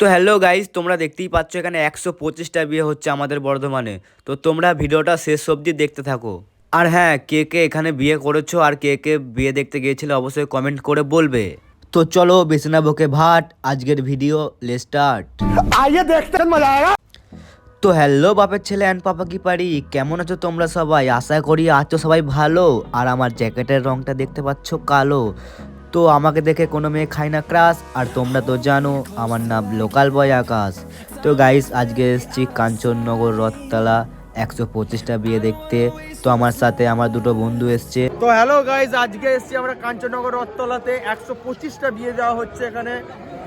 তো hello guys তোমরা দেখতেই পাচ্ছ এখানে একশো পঁচিশটা বিয়ে হচ্ছে আমাদের বর্ধমানে। তো তোমরা ভিডিওটা শেষ অবধি দেখতে থাকো। আর হ্যাঁ কে কে এখানে বিয়ে করেছ আর কে কে বিয়ে দেখতে গিয়েছিলে অবশ্যই কমেন্ট করে বলবে। তো চলো বিছনা বকে ভাট। আজকের ভিডিও লে স্টার্ট দেখতে তো হ্যালো বাপের ছেলে অ্যান্ড পাপা কি পারি? কেমন আছো তোমরা সবাই? আশা করি আছো সবাই ভালো। আর আমার জ্যাকেটের রংটা দেখতে পাচ্ছ কালো। তো আমাকে দেখে কোনো মেয়ে খায় না ক্রাশ, আর তোমরা তো জানো আমার নাম লোকাল বয় আকাশ। তো গাইস আজকে এসেছি কাঞ্চননগর রথতলা, একশো পঁচিশটা বিয়ে দেখতে। তো আমার সাথে আমার দুটো বন্ধু এসছে। তো হ্যালো গাইজ আজকে এসেছি আমরা কাঞ্চননগর রথতলাতে। একশো পঁচিশটা বিয়ে দেওয়া হচ্ছে এখানে।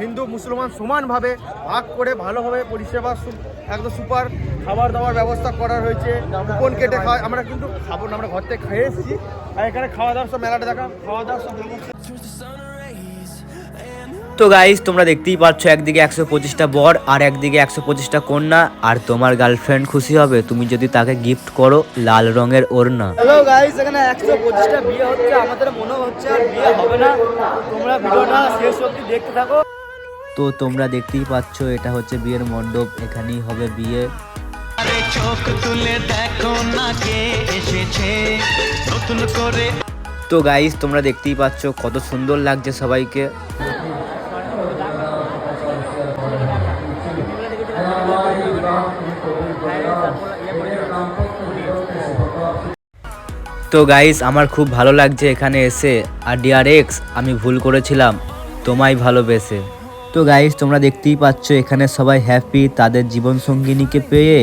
হিন্দু, মুসলমান সমানভাবে ভাগ করে ভালোভাবে পরিষেবা একদম সুপার খাবার দাবার ব্যবস্থা করা হয়েছে। কুপন কেটে খাওয়া আমরা কিন্তু খাব না, আমরা ঘর থেকে খেয়ে এসেছি। আর এখানে খাওয়া দাওয়ার সব মেলাটা দেখা খাওয়া দাওয়ার সব ব্যবস্থা তো গাইজ তোমরা দেখতেই পাচ্ছ একদিকে একশো পঁচিশটা বর আর একদিকে একশো পঁচিশটা কন্যা। আর তোমার গার্লফ্রেন্ড খুশি হবে তুমি যদি তাকে গিফট করো লাল রঙের ওড়না। হ্যালো গাইস এখানে একশো পঁচিশটা বিয়ে হচ্ছে আমাদের মনে হচ্ছে আর বিয়ে হবে না। তোমরা ভিডিওটা শেষ অবধি দেখতে থাকো। তো তোমরা দেখতেই পাচ্ছ এটা হচ্ছে বিয়ের মণ্ডপ এখানেই হবে বিয়ে। চোখ তুলে দেখো না কে এসেছে নতুন করে। তো গাইজ তোমরা দেখতেই পাচ্ছ কত সুন্দর লাগছে সবাইকে। তো গাইস আমার খুব ভালো লাগছে এখানে এসে। আর ডিআর এক্স আমি ভুল করেছিলাম, তোমায় ভালোবেসে। তো গাইস তোমরা দেখতেই পাচ্ছ, এখানে সবাই হ্যাপি তাদের জীবন সঙ্গিনীকে পেয়ে।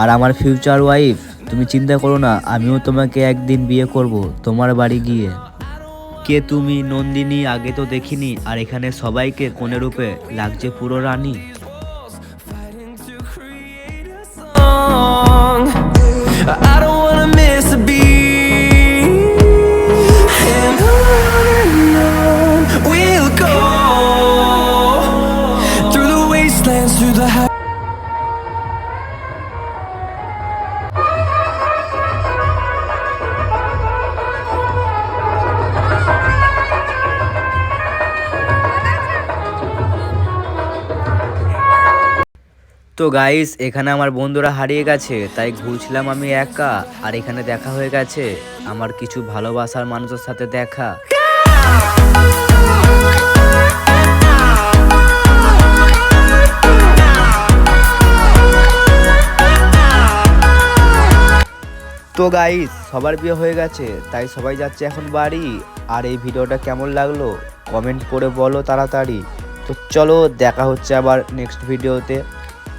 আর আমার ফিউচার ওয়াইফ তুমি চিন্তা করো না, আমিও তোমাকে একদিন বিয়ে করব, তোমার বাড়ি গিয়ে। কে তুমি নন্দিনী, আগে তো দেখিনি, আর এখানে সবাইকে কোনে রূপে লাগছে পুরো রানী। তো গাইস এখানে আমার বন্ধুরা হারিয়ে গেছে, তাই ঘুরছিলাম আমি একা, আর এখানে দেখা হয়ে গেছে, আমার কিছু ভালোবাসার মানুষের সাথে দেখা। তো গাইস সবার বিয়ে হয়ে গেছে, তাই সবাই যাচ্ছে এখন বাড়ি, আর এই ভিডিওটা কেমন লাগল কমেন্ট করে বলো তাড়াতাড়ি। তো চলো, দেখা হচ্ছে আবার নেক্সট ভিডিওতে